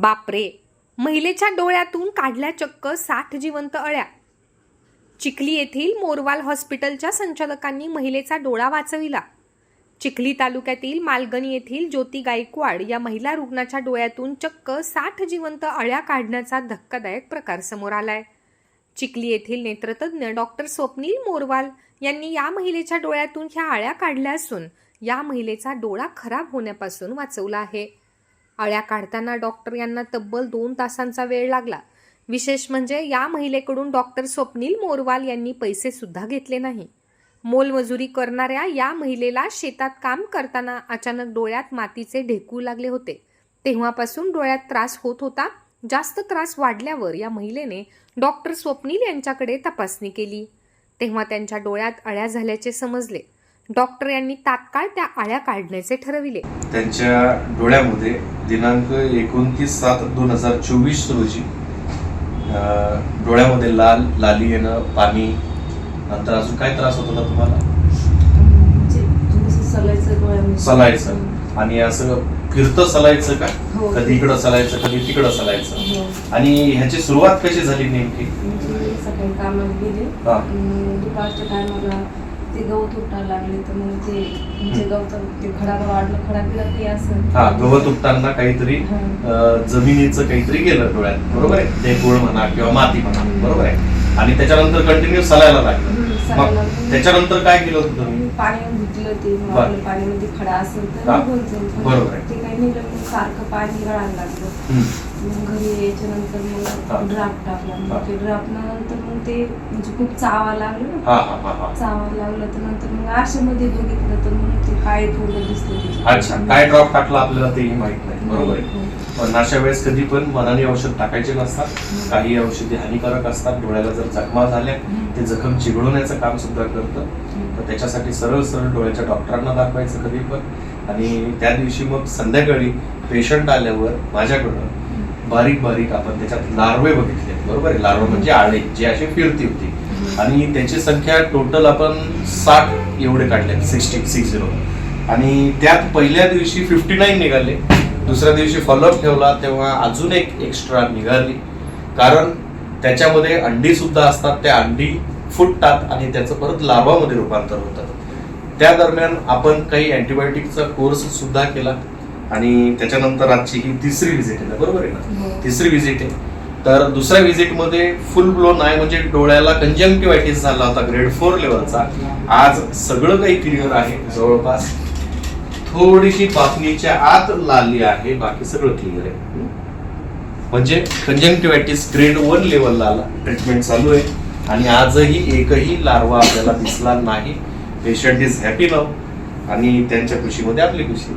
बापरे महिलेच्या डोळ्यातून काढल्या चक्क साठ जिवंत अळ्या. चिखली येथील मोरवाल हॉस्पिटलच्या संचालकांनी महिलेचा डोळा वाचविला. चिखली तालुक्यातील मालगणी येथील ज्योती गायकवाड या महिला रुग्णाच्या डोळ्यातून चक्क साठ जिवंत अळ्या काढण्याचा धक्कादायक प्रकार समोर आलाय. चिखली येथील नेत्रतज्ञ डॉक्टर स्वप्नील मोरवाल यांनी या महिलेच्या डोळ्यातून ह्या अळ्या काढल्या असून या महिलेचा डोळा खराब होण्यापासून वाचवला आहे. अळ्या काढताना डॉक्टर यांना तब्बल दोन तासांचा वेळ लागला. विशेष म्हणजे या महिलेकडून डॉक्टर स्वप्नील मोरवाल यांनी पैसे सुद्धा घेतले नाही. मोलमजुरी करणाऱ्या या महिलेला शेतात काम करताना अचानक डोळ्यात मातीचे ढेकू लागले होते. तेव्हापासून डोळ्यात त्रास होत होता. जास्त त्रास वाढल्यावर या महिलेने डॉक्टर स्वप्नील यांच्याकडे तपासणी केली. तेव्हा त्यांच्या डोळ्यात अळ्या झाल्याचे समजले. डॉक्टर यांनी तात्काळ त्या अळ्या काढण्याचे ठरविले. त्यांच्या डोळ्यामध्ये दिनांक एकोणतीस सात दोन हजार चोवीस रोजी अं, डोळ्यामध्ये लाल लाली येणं पाणी नंतर अजून काय त्रास होत होता तुम्हाला? म्हणजे सलायचं आणि असं फिरतं सलायचं का? हो. कधी इकडं सलायचं कधी तिकडं सलायचं हो. आणि ह्याची सुरुवात कशी झाली नेमकी? म्हणजे सकाळी कामाला गेले. हा. दुपारच्या टायमाला ते गवत उठायला लागले तर मग ते गवत ते खडाला वाढलं खडा बिडा काही असं हा गवत उपटांना काहीतरी. अं, जमिनीचं काहीतरी गेलं डोळ्यात बरोबर आहे ते गुळ म्हणा किंवा माती म्हणा बरोबर आहे आणि त्याच्यानंतर कंटिन्यू सलायला लागलं हम्म, सलायला मग लागलं. त्याच्यानंतर काय केलं होतं तुम्ही पाणी धुतलं ते मग बर. आपलं पाण्यामध्ये खडा असेल तर हा. निघून जाईल पण बरोबर आहे. ते सारखं पाणी गळायला लागलं. मग घरी यायच्या नंतर हा. मग ड्राफ्ट टाकला. मग ते ड्राफ्ट नंतर मग ते म्हणजे खूप चावा लागलं चावा लागलं तर नंतर मग आरशामध्ये बघितलं तर मग ते काय थोडं दिसलं अच्छा काय ड्रॉप टाकला आपल्याला तेही माहीत नाही. बरोबर आहे. हो. पण अशा वेळेस कधी पण मनाने औषध टाकायचे नसतात. काही औषधी हानिकारक असतात. डोळ्याला जर जखमा झाल्या ते जखम चिघळवण्याचं काम सुद्धा करतं. तर त्याच्यासाठी सरळ सरळ डोळ्याच्या डॉक्टरांना दाखवायचं कधी पण. आणि त्या दिवशी मग संध्याकाळी पेशंट आल्यावर माझ्याकडं बारीक बारीक आपण त्याच्यात लार्वे बघितले. बरोबर आहे? लार्वे म्हणजे आळे जे असे फिरती होती. आणि त्याची संख्या टोटल आपण साठ एवढे काढले सिक्स्टी सिक्स झिरो आणि त्यात पहिल्या दिवशी फिफ्टी नाईन निघाले. दुसऱ्या दिवशी फॉलोअप ठेवला तेव्हा अजून एक एक्स्ट्रा निघाली. कारण त्याच्यामध्ये अंडी सुद्धा असतात त्या अंडी फुटतात आणि त्याचं परत लार्वामध्ये रूपांतर होतं. त्या दरम्यान आपण काही अँटीबायोटिकचा कोर्स सुद्धा केला आणि त्याच्यानंतर आजची ही तिसरी व्हिजिट आहे बरोबर आहे ना? हो. तिसरी व्हिजिट आहे. तर दुसऱ्या व्हिजिटमध्ये फुल ब्लोन आहे म्हणजे डोळ्याला कंजंक्टिव्हायटिस झाला होता ग्रेड फोर लेवलचा आज सगळं काही क्लिअर आहे जवळपास थोडीशी पापणीच्या आत लाली आहे बाकी सगळं क्लिअर आहे. म्हणजे कंजंक्टिव्हायटिस ग्रेड वन लेवलला आला. ट्रीटमेंट चालू आहे. आणि आजही एकही लार्वा आपल्याला दिसला नाही. पेशंट इज हॅपी नाव आणि त्यांच्या खुशीमध्ये आपली खुशी.